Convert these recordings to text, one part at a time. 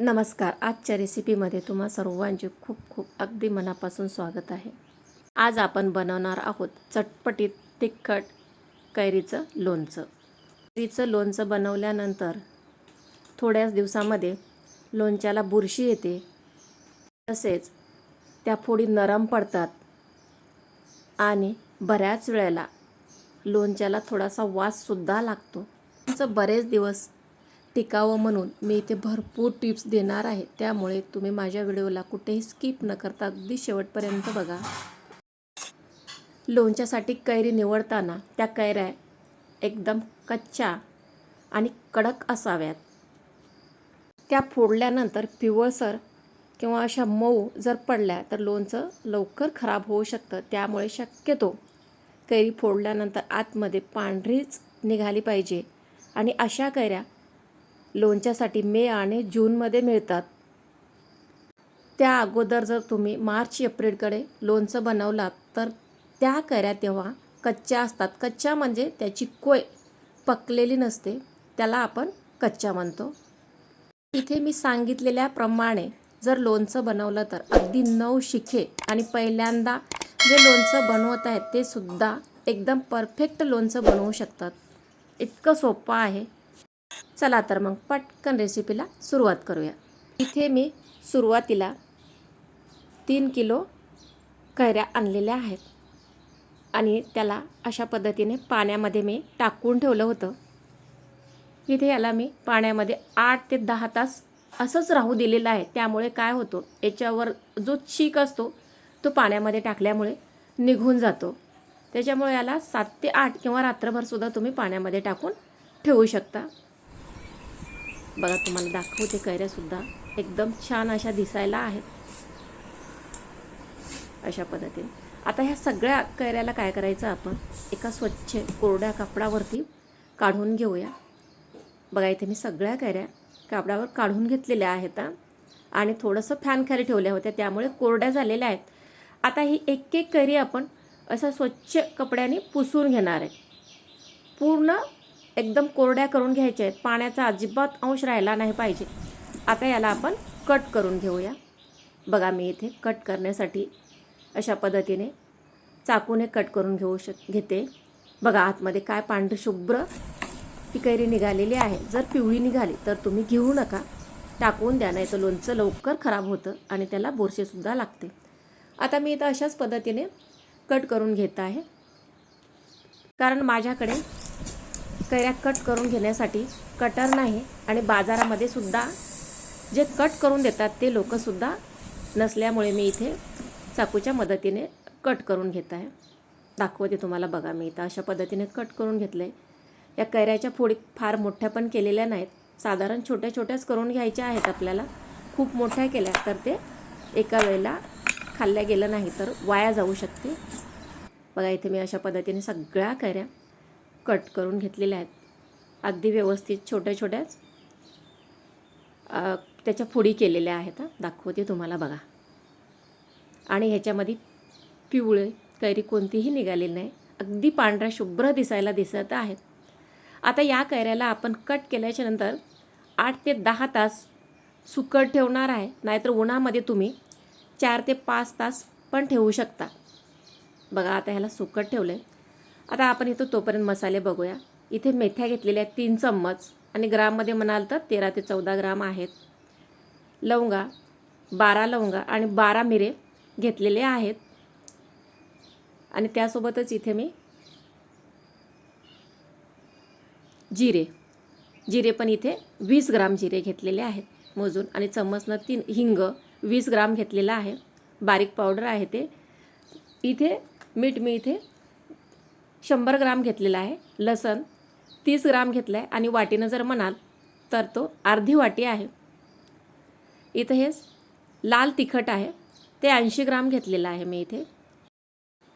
नमस्कार. आजच्या रेसिपीमध्ये तुम्हा सर्वांचे खूप खूप अगदी मनापासून स्वागत आहे. आज आपण बनवणार आहोत चटपटीत तिखट कैरीचं लोणचं. कैरीचं लोणचं बनवल्यानंतर थोड्याच दिवसामध्ये लोणच्याला बुरशी येते. तसेच त्या फोडी नरम पडतात आणि बऱ्याच वेळेला लोणच्याला थोडासा वाससुद्धा लागतो. असं बरेच दिवस टिकावं म्हणून मी इथे भरपूर टिप्स देणार आहे. त्यामुळे तुम्ही माझ्या व्हिडिओला कुठेही स्किप न करता अगदी शेवटपर्यंत बघा. लोणच्यासाठी कैरी निवडताना त्या कैऱ्या एकदम कच्च्या आणि कडक असाव्यात. त्या फोडल्यानंतर पिवळसर किंवा अशा मऊ जर पडल्या तर लोणचं लवकर खराब होऊ शकतं. त्यामुळे शक्यतो कैरी फोडल्यानंतर आतमध्ये पांढरीच निघाली पाहिजे आणि अशा कैऱ्या लोणच्यासाठी मे आणि जूनमध्ये मिळतात. त्या अगोदर जर तुम्ही मार्च एप्रिलकडे लोणचं बनवलात तर त्या कैऱ्या तेव्हा कच्च्या असतात. कच्च्या म्हणजे त्याची कोय पकलेली नसते त्याला आपण कच्च्या म्हणतो. इथे मी सांगितलेल्याप्रमाणे जर लोणचं बनवलं तर अगदी नऊ शिखे आणि पहिल्यांदा जे लोणचं बनवत आहेत ते सुद्धा एकदम परफेक्ट लोणचं बनवू शकतात. इतकं सोपं आहे. चला तर मग पटकन रेसिपीला सुरुवात करूया. इथे मी सुरुवातीला तीन किलो कैऱ्या आणलेल्या आहेत. आणि त्याला अशा पद्धतीने पाण्यामध्ये मी टाकून ठेवलं होतं. इथे याला मी पाण्यामध्ये आठ ते दहा तास असंच राहू दिलेलं आहे. त्यामुळे काय होतो याच्यावर जो चीक असतो तो पाण्यामध्ये टाकल्यामुळे निघून जातो. त्याच्यामुळे याला सात ते आठ किंवा रात्रभरसुद्धा तुम्ही पाण्यामध्ये टाकून ठेवू शकता. बघा तुम्हाला दाखवते कैऱ्यासुद्धा. एकदम छान अशा दिसायला आहेत. अशा पद्धतीने. आता ह्या सगळ्या कैऱ्याला काय करायचं आपण? एका स्वच्छ कोरड्या कापडावरती काढून घेऊया. बघा इथे मी सगळ्या कैऱ्या कापडावर काढून घेतलेल्या आहेत आणि थोडंसं फॅन खाली ठेवल्या होत्या त्यामुळे कोरड्या झालेल्या आहेत. आता ही एक एक कैरी आपण असं स्वच्छ कपड्याने पुसून घेणार आहे. पूर्ण एकदम कोरड्या करून घ्यायच्या आहेत. पाण्याचा अजिबात अंश राहिला नाही पाहिजे. आता याला आपण कट करून घेऊया. बघा मी इथे कट करण्यासाठी अशा पद्धतीने चाकूने कट करून घेऊ शक घेते. बघा आतमध्ये काय पांढरशुभ्र ती कैरी निघालेली आहे. जर पिवळी निघाली तर तुम्ही घेऊ नका. टाकून द्या नाही तर लोणचं लवकर खराब होतं आणि त्याला बुरशीसुद्धा लागते. आता मी इथं अशाच पद्धतीने कट करून घेत आहे. कारण माझ्याकडे कैऱ्या कट करून घेण्यासाठी कटर नाही आणि बाजारामध्ये सुद्धा जे कट करून देतात ते लोकंसुद्धा नसल्यामुळे मी इथे चाकूच्या मदतीने कट करून घेत आहे. दाखवते तुम्हाला बघा मी इथं अशा पद्धतीने कट करून घेतलं आहे या कैऱ्याच्या फोडी फार मोठ्या पण केलेल्या नाहीत. साधारण छोट्या छोट्याच करून घ्यायच्या आहेत आपल्याला. खूप मोठ्या केल्या तर ते एका वेळेला खाल्ल्या गेलं नाही तर वाया जाऊ शकते. बघा इथे मी अशा पद्धतीने सगळ्या कैऱ्या कट करून घेतलेल्या आहेत. अगदी व्यवस्थित छोट्या छोट्याच त्याच्या फोडी केलेल्या आहेत दाखवते तुम्हाला बघा. आणि ह्याच्यामध्ये पिवळे कैरी कोणतीही निघालेली नाही. अगदी पांढऱ्या शुभ्र दिसायला दिसत आहेत. आता या कैऱ्याला आपण कट केल्याच्यानंतर आठ ते दहा तास सुकट ठेवणार आहे. नाहीतर उन्हामध्ये तुम्ही चार ते पाच तास पण ठेवू शकता. बघा आता ह्याला सुकट ठेवलं आहे आता आपण इथं तोपर्यंत मसाले बघूया. इथे मेथ्या घेतलेल्या आहेत तीन चम्मच आणि ग्राममध्ये म्हणाल तर तेरा ते चौदा ग्राम आहेत. लवंगा बारा लवंगा आणि बारा मिरे घेतलेले आहेत. आणि त्यासोबतच इथे मी जिरे. जिरे पण इथे वीस ग्राम जिरे घेतलेले आहेत मोजून. आणि चम्मचनं तीन हिंग वीस ग्राम घेतलेलं आहे. बारीक पावडर आहे ते. इथे मीठ मी इथे शंभर ग्राम घेतलेला आहे लसण तीस ग्राम घेतलं आहे आणि वाटीनं जर म्हणाल तर तो अर्धी वाटी आहे. इथं हे लाल तिखट आहे ते ऐंशी ग्राम घेतलेलं आहे मी इथे.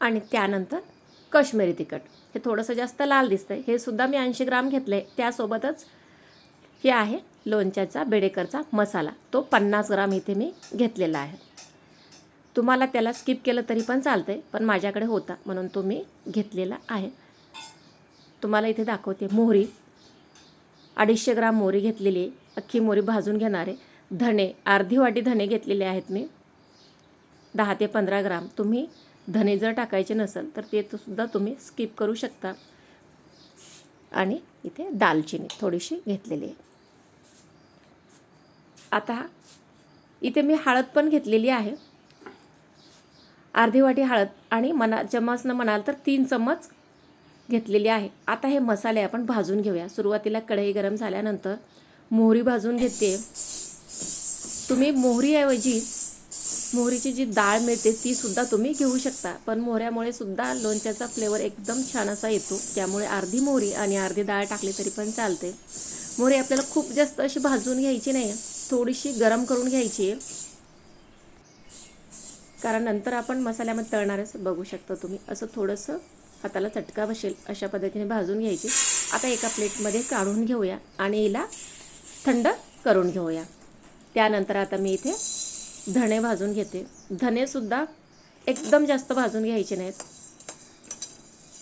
आणि त्यानंतर कश्मीरी तिखट. हे थोडंसं जास्त लाल दिसतं आहे हे सुद्धा मी ऐंशी ग्राम घेतलं आहे त्यासोबतच हे आहे लोणच्याचा बेडेकरचा मसाला. तो पन्नास ग्राम इथे मी घेतलेला आहे. तुम्हाला त्याला स्किप केलं तरी पण चालतं आहे पण माझ्याकडे होता म्हणून तो मी घेतलेला आहे. तुम्हाला इथे दाखवते मोहरी. अडीचशे ग्राम मोहरी घेतलेली आहे. अख्खी मोहरी भाजून घेणारे धणे अर्धी वाटी धणे घेतलेले आहेत मी. दहा ते पंधरा ग्राम. तुम्ही धणे जर टाकायचे नसेल तर ते सुद्धा तुम्ही स्किप करू शकता. आणि इथे दालचिनी थोडीशी घेतलेली आहे. आता इथे मी हळद पण घेतलेली आहे. अर्धी वाटी हळद आणि मना चम्मचनं म्हणाल तर तीन चम्मच घेतलेली आहे. आता हे मसाले आपण भाजून घेऊया. सुरुवातीला कढई गरम झाल्यानंतर मोहरी भाजून घेते. तुम्ही मोहरीऐवजी मोहरीची जी डाळ मिळते ती सुद्धा तुम्ही घेऊ शकता. पण मोहऱ्यामुळे सुद्धा लोणच्याचा फ्लेवर एकदम छान असा येतो. त्यामुळे अर्धी मोहरी आणि अर्धी डाळ टाकली तरी पण चालते. मोहरी आपल्याला खूप जास्त अशी भाजून घ्यायची नाही थोडीशी गरम करून घ्यायची आहे. कारण नंतर आपण मसाल्यामध्ये तळणारच बघू शकता तुम्ही. असं थोडंसं हाताला चटका बसेल अशा पद्धतीने भाजून घ्यायची. आता एका प्लेटमध्ये काढून घेऊया आणि हिला थंड करून घेऊया. त्यानंतर आता मी इथे धणे भाजून घेते. धणेसुद्धा एकदम जास्त भाजून घ्यायचे नाहीत.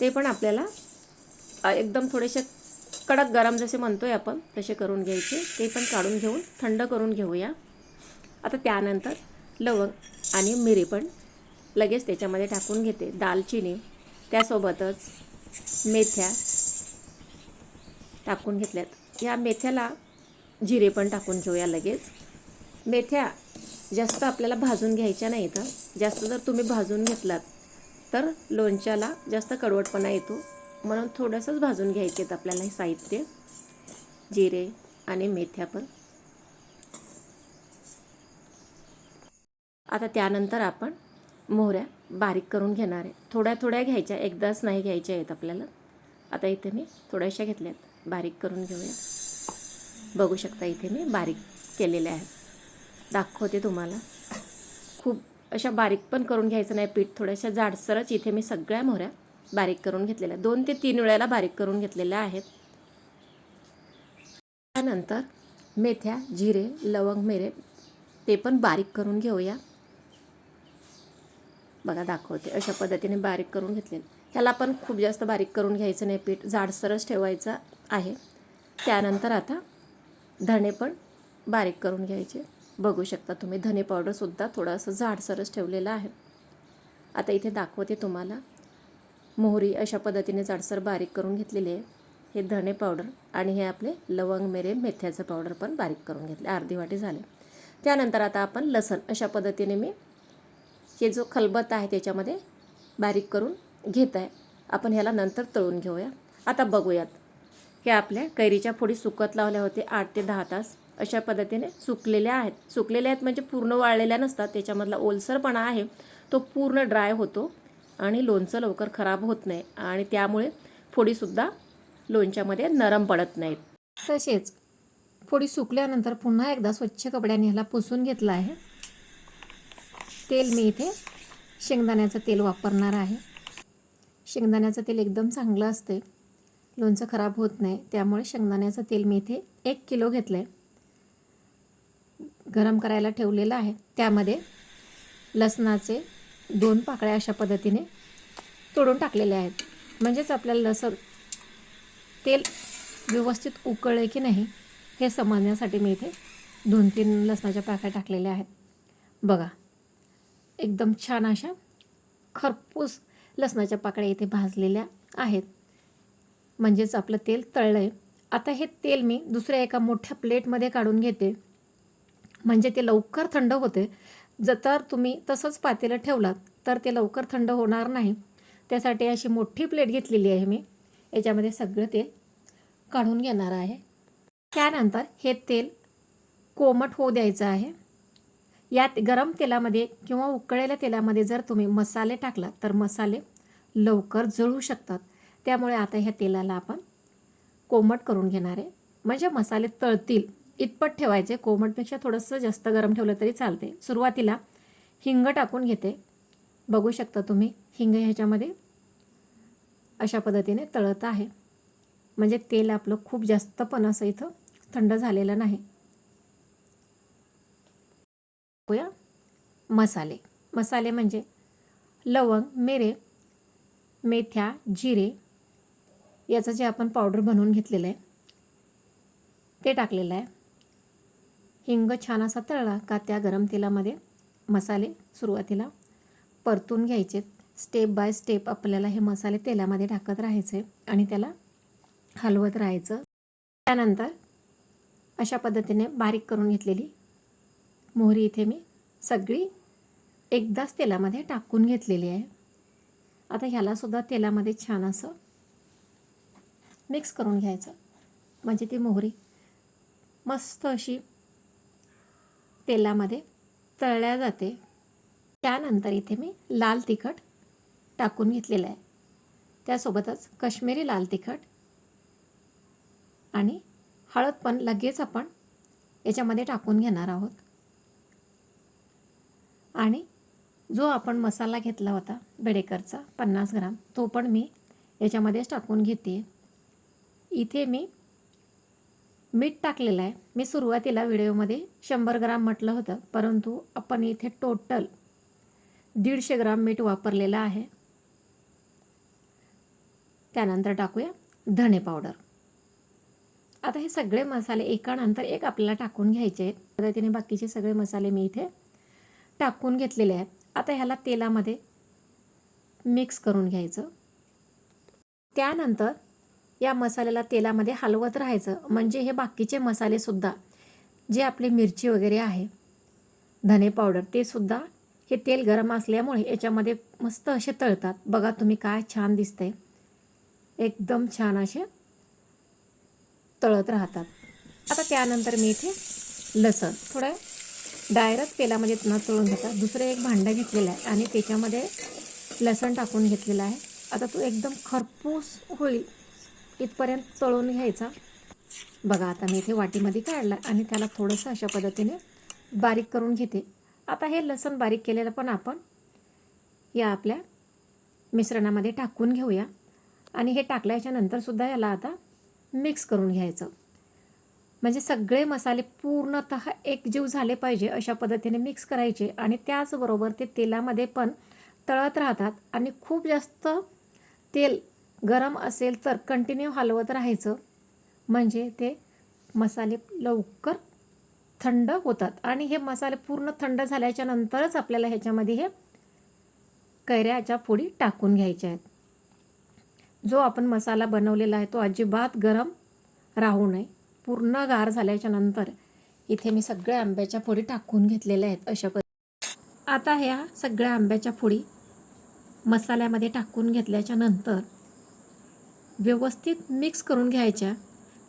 ते पण आपल्याला एकदम थोडेसे कडक गरम जसे म्हणतोय आपण तसे करून घ्यायचे. ते पण काढून घेऊन थंड करून घेऊया. आता त्यानंतर लवंग आणि मिरी पण लगेच त्याच्यामध्ये टाकून घेते. दालचिनी त्यासोबतच मेथ्या टाकून घेतल्यात. या मेथ्याला जिरे पण टाकून घेऊया लगेच. मेथ्या जास्त आपल्याला भाजून घ्यायच्या नाहीत तर जास्त जर तुम्ही भाजून घेतलात तर लोणच्याला जास्त कडवटपणा येतो. म्हणून थोडंसंच भाजून घ्यायचे आहेत आपल्याला हे साहित्य. जिरे आणि मेथ्या पण. आता त्यानंतर आपण मोहऱ्या बारीक करून घेणार आहे. थोड्या थोड्या घ्यायच्या एकदाच नाही घ्यायच्या आहेत आपल्याला. आता इथे मी थोड्याशा घेतल्यात बारीक करून घेऊया. बघू शकता इथे मी बारीक केलेल्या आहेत. दाखवते तुम्हाला. खूप अशा बारीक पण करून घ्यायचं नाही पीठ थोड्याशा जाडसरच इथे मी सगळ्या मोहऱ्या बारीक करून घेतलेल्या. दोन ते तीन वेळेला बारीक करून घेतलेल्या आहेत. त्यानंतर मेथ्या जिरे लवंग मिरे ते पण बारीक करून घेऊया. बघा दाखवते. अशा पद्धतीने बारीक करून घेतले ह्याला पण खूप जास्त बारीक करून घ्यायचं नाही. पीठ जाडसरच ठेवायचं आहे. त्यानंतर आता धणे पण बारीक करून घ्यायचे. बघू शकता तुम्ही धने पावडरसुद्धा थोडंसं जाडसरच ठेवलेलं आहे. आता इथे दाखवते तुम्हाला. मोहरी अशा पद्धतीने जाडसर बारीक करून घेतलेली आहे. हे धणे पावडर आणि हे आपले लवंग मिरे मेथ्याचं पावडर पण बारीक करून घेतले. अर्धी वाटी झाले. त्यानंतर आता आपण लसण अशा पद्धतीने मी हे जो खलबत आहे त्याच्यामध्ये बारीक करून घेत आहे. आपण ह्याला नंतर तळून घेऊया. आता बघूयात. हे आपल्या कैरीच्या फोडी सुकत लावल्या होते आठ ते दहा तास. अशा पद्धतीने सुकलेल्या आहेत. सुकलेल्या आहेत म्हणजे पूर्ण वाळलेल्या नसतात. त्याच्यामधला ओलसरपणा आहे. तो पूर्ण ड्राय होतो आणि लोणचं लवकर खराब होत नाही आणि त्यामुळे फोडीसुद्धा लोणच्यामध्ये नरम पडत नाहीत. तसेच फोडी सुकल्यानंतर पुन्हा एकदा स्वच्छ कपड्याने ह्याला पुसून घेतला आहे. तेल मी इथे शेंगदाण्याचं तेल वापरणार आहे. शेंगदाण्याचं तेल एकदम चांगलं असते लोणचं खराब होत नाही. त्यामुळे शेंगदाण्याचं तेल मी इथे एक किलो घेतलं आहे गरम करायला ठेवलेलं आहे. त्यामध्ये लसणाचे दोन पाकळ्या अशा पद्धतीने तोडून टाकलेले आहेत. म्हणजेच आपल्याला लसण तेल व्यवस्थित उकळले की नाही हे समजण्यासाठी मी इथे दोन तीन लसणाच्या पाकळ्या टाकलेल्या आहेत. बघा. एकदम छान अशा खरपूस लसणाच्या पाकळ्या इथे भाजलेल्या आहेत. म्हणजेच आपलं तेल तळलं आहे आता हे तेल मी दुसऱ्या एका मोठ्या प्लेटमध्ये काढून घेते. म्हणजे ते लवकर थंड होते. जर तुम्ही तसंच पातेलं ठेवलात तर ते लवकर थंड होणार नाही. त्यासाठी अशी मोठी प्लेट घेतलेली आहे मी. याच्यामध्ये सगळं तेल काढून घेणार आहे. त्यानंतर हे तेल कोमट होऊ द्यायचं आहे. यात गरम तेलामध्ये किंवा उकळलेल्या तेलामध्ये जर तुम्ही मसाले टाकलात तर मसाले लवकर जळू शकतात. त्यामुळे आता ह्या तेलाला आपण कोमट करून घेणार आहे. म्हणजे मसाले तळतील इतपत ठेवायचे. कोमटपेक्षा थोडंसं जास्त गरम ठेवलं तरी चालते सुरुवातीला हिंग टाकून घेते. बघू शकता तुम्ही हिंग ह्याच्यामध्ये अशा पद्धतीने तळत आहे. म्हणजे तेल आपलं खूप जास्त पण असं इथं थंड झालेलं नाही. बघूया मसाले. मसाले म्हणजे लवंग मिरे मेथ्या जिरे याचं जे आपण पावडर बनवून घेतलेलं आहे ते टाकलेलं आहे. हिंग छान असा तळला का त्या गरम तेलामध्ये मसाले सुरुवातीला परतून घ्यायचे. स्टेप बाय स्टेप आपल्याला हे मसाले तेलामध्ये टाकत राहायचे आणि त्याला हलवत राहायचं. त्यानंतर अशा पद्धतीने बारीक करून घेतलेली मोहरी इथे मी सगळी एकदाच तेलामध्ये टाकून घेतलेली आहे. आता ह्यालासुद्धा तेलामध्ये छान असं मिक्स करून घ्यायचं. म्हणजे ती मोहरी मस्त अशी तेलामध्ये तळल्या जाते. त्यानंतर इथे मी लाल तिखट टाकून घेतलेलं आहे. त्यासोबतच कश्मीरी लाल तिखट आणि हळद पण लगेच आपण याच्यामध्ये टाकून घेणार आहोत. आणि जो आपण मसाला घेतला होता बेडेकरचा पन्नास ग्राम तो पण मी याच्यामध्येच टाकून घेते. इथे मी मीठ टाकलेलं आहे. मी सुरुवातीला व्हिडिओमध्ये शंभर ग्राम म्हटलं होतं परंतु आपण इथे टोटल दीडशे ग्राम मीठ वापरलेलं आहे. त्यानंतर टाकूया धणे पावडर. आता हे सगळे मसाले एकानंतर एक आपल्याला टाकून घ्यायचे आहेत. पद्धतीने बाकीचे सगळे मसाले मी इथे टाकून घेतलेले आहेत. आता ह्याला तेलामध्ये मिक्स करून घ्यायचं. त्यानंतर या मसाल्याला तेलामध्ये हलवत राहायचं. म्हणजे हे बाकीचे मसालेसुद्धा जे आपली मिरची वगैरे आहे धने पावडर ते सुद्धा हे तेल गरम असल्यामुळे याच्यामध्ये मस्त असे तळतात. बघा तुम्ही काय छान दिसते एकदम छान असे तळत राहतात. आता त्यानंतर मी इथे लसण थोडं डायरेक्ट तेलामध्ये म्हणजे न तळून घेता दुसरं एक भांडं घेतलेलं आहे आणि त्याच्यामध्ये लसण टाकून घेतलेलं आहे. आता तो एकदम खरपूस होईल इथपर्यंत तळून घ्यायचा. बघा आता मी इथे वाटीमध्ये काढला आणि त्याला थोडंसं अशा पद्धतीने बारीक करून घेते. आता हे लसण बारीक केलेलं पण आपण या आपल्या मिश्रणामध्ये टाकून घेऊया. आणि हे टाकल्याच्या नंतरसुद्धा याला आता मिक्स करून घ्यायचं. म्हणजे सगळे मसाले पूर्णत एकजीव झाले पाहिजे अशा पद्धतीने मिक्स करायचे आणि त्याचबरोबर ते तेलामध्ये पण तळत राहतात. आणि खूप जास्त तेल गरम असेल तर कंटिन्यू हलवत राहायचं. म्हणजे ते मसाले लवकर थंड होतात. आणि हे मसाले पूर्ण थंड झाल्याच्या नंतरच आपल्याला ह्याच्यामध्ये हे कैऱ्याच्या फोडी टाकून घ्यायच्या आहेत. जो आपण मसाला बनवलेला आहे तो अजिबात गरम राहू नये. पूर्ण गार झाल्याच्यानंतर इथे मी सगळ्या आंब्याच्या फोडी टाकून घेतलेल्या आहेत अशा पद्धती आता ह्या सगळ्या आंब्याच्या फोडी मसाल्यामध्ये टाकून घेतल्याच्या नंतर व्यवस्थित मिक्स करून घ्यायच्या.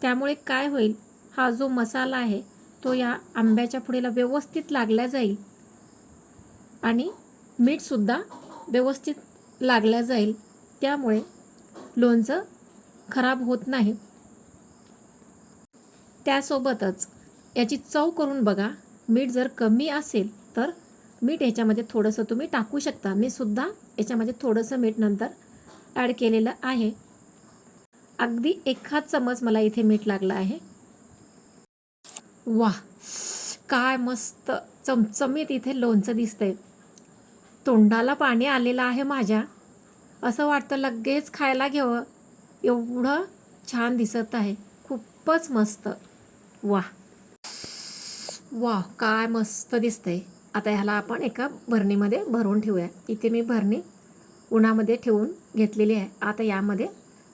त्यामुळे काय होईल हा जो मसाला आहे तो या आंब्याच्या फुडीला व्यवस्थित लागला जाईल. आणि मीठसुद्धा व्यवस्थित लागला जाईल. त्यामुळे लोणचं खराब होत नाही. त्यासोबतच याची चव करून बघा. मीठ जर कमी असेल तर मीठ याच्यामध्ये थोडंसं तुम्ही टाकू शकता. मी सुद्धा याच्यामध्ये थोडंसं मीठ नंतर ॲड केलेलं आहे. अगदी एखाद चमच मला इथे मीठ लागलं आहे. वा काय मस्त चमचमीत इथे लोणचं दिसतंय. तोंडाला पाणी आलेलं आहे माझ्या. असं वाटतं लगेच खायला घ्यावं. एवढं छान दिसत आहे. खूपच मस्त. वा वा काय मस्त दिसतंय. आता ह्याला आपण एका भरणीमध्ये भरून ठेवूया. इथे मी भरणी उन्हामध्ये ठेवून घेतलेली आहे. आता यामध्ये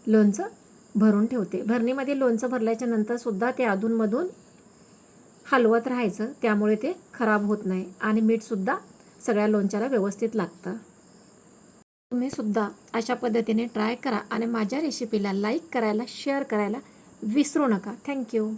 लोणचं भरून ठेवते. भरणीमध्ये लोणचं भरल्याच्या नंतरसुद्धा ते अधूनमधून हलवत राहायचं. त्यामुळे ते खराब होत नाही. आणि मीठसुद्धा सगळ्या लोणच्याला व्यवस्थित लागतं. तुम्ही सुद्धा अशा पद्धतीने ट्राय करा. आणि माझ्या रेसिपीला लाईक करायला शेअर करायला विसरू नका. थँक्यू.